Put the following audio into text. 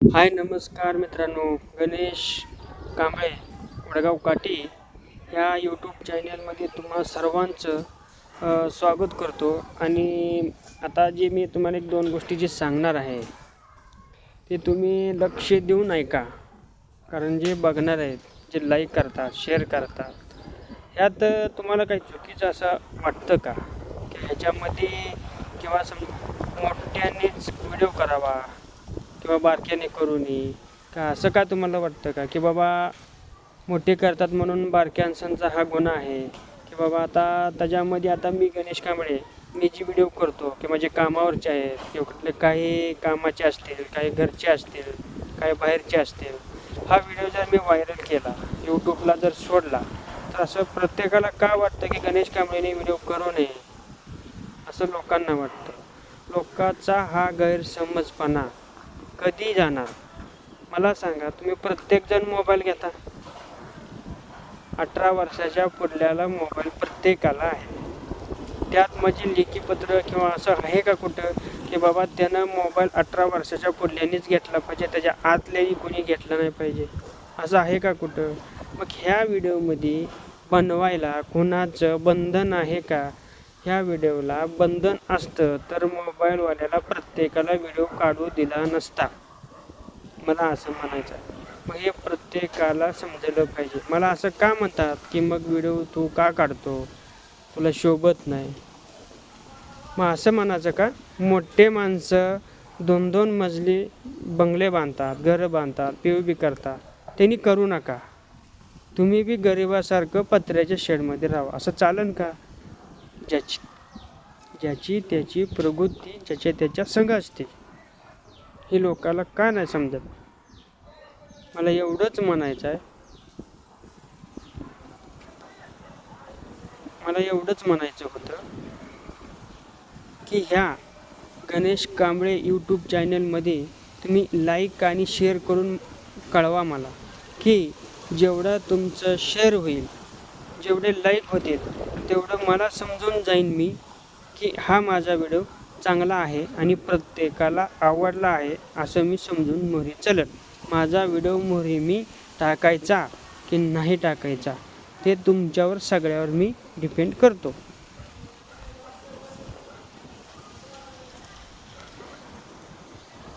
हाय नमस्कार मित्रांनो. गणेश कांबळे वडगाव काठी या यूट्यूब चॅनलमध्ये तुम्हा सर्वांचं स्वागत करतो. आणि आता जे मी तुम्हाला एक दोन गोष्टी जे सांगणार आहे ते तुम्ही लक्ष देऊन ऐका. कारण जे बघणार आहेत जे लाईक करतात शेअर करतात ह्यात तुम्हाला काही चुकीचं असं वाटतं का? की ह्याच्यामध्ये किंवा सम मोठ्यानेच व्हिडिओ करावा. किंवा बारक्याने करू नये? का असं का तुम्हाला वाटतं का? की बाबा मोठे करतात म्हणून बारक्यांसांचा हा गुन्हा आहे. की बाबा आता त्याच्यामध्ये आता मी गणेश कांबळे मी जी व्हिडिओ करतो की माझे कामावरचे आहेत किंवा कुठले काही कामाचे असतील काही घरचे असतील काही बाहेरचे असतील हा व्हिडिओ जर मी व्हायरल केला यूट्यूबला जर सोडला तर असं प्रत्येकाला का वाटतं की गणेश कांबळेने व्हिडिओ करू नये? असं लोकांना वाटतं. लोकांचा हा गैरसमजपणा कधी जाणार? मला सांगा तुम्ही प्रत्येकजण मोबाईल घेता? अठरा वर्षाच्या पुढल्याला मोबाईल प्रत्येकाला आहे. त्यात म्हणजे लेखीपत्र किंवा असं आहे का कुठं की बाबा त्यानं मोबाईल अठरा वर्षाच्या पुढल्यानेच घेतला पाहिजे त्याच्या आतल्याही कोणी घेतला नाही पाहिजे? असं आहे का कुठं? मग ह्या व्हिडिओमध्ये बनवायला कोणाचं बंधन आहे का? ह्या व्हिडिओला बंधन असतं तर मोबाईलवाल्याला प्रत्येकाला व्हिडिओ काढू दिला नसता. मला असं म्हणायचं आहे. मग हे प्रत्येकाला समजलं पाहिजे. मला असं का म्हणतात की मग व्हिडिओ तू का काढतो? तुला शोभत नाही. मग असं म्हणायचं का? मोठे माणसं दोन दोन मजली बंगले बांधतात घरं बांधतात पी बी करतात. त्यांनी करू नका. तुम्ही बी गरिबासारखं पत्र्याच्या शेडमध्ये राहा. असं चालन का? ज्याची ज्याची त्याची प्रगती ज्याच्या त्याच्या संघ असते. हे लोकाला का नाही समजत? मला एवढंच म्हणायचं आहे. मला एवढंच म्हणायचं होतं की ह्या गणेश कांबळे यूट्यूब चॅनलमध्ये तुम्ही लाईक आणि शेअर करून कळवा मला की जेवढं तुमचं शेअर होईल जेवढे लाईक होतील तेवढं मला समजून जाईन मी की हा माझा व्हिडिओ चांगला आहे आणि प्रत्येकाला आवडला आहे असं मी समजून मोहरी चलत. माझा व्हिडिओ मोहरी मी टाकायचा की नाही टाकायचा ते तुमच्यावर सगळ्यावर मी डिपेंड करतो.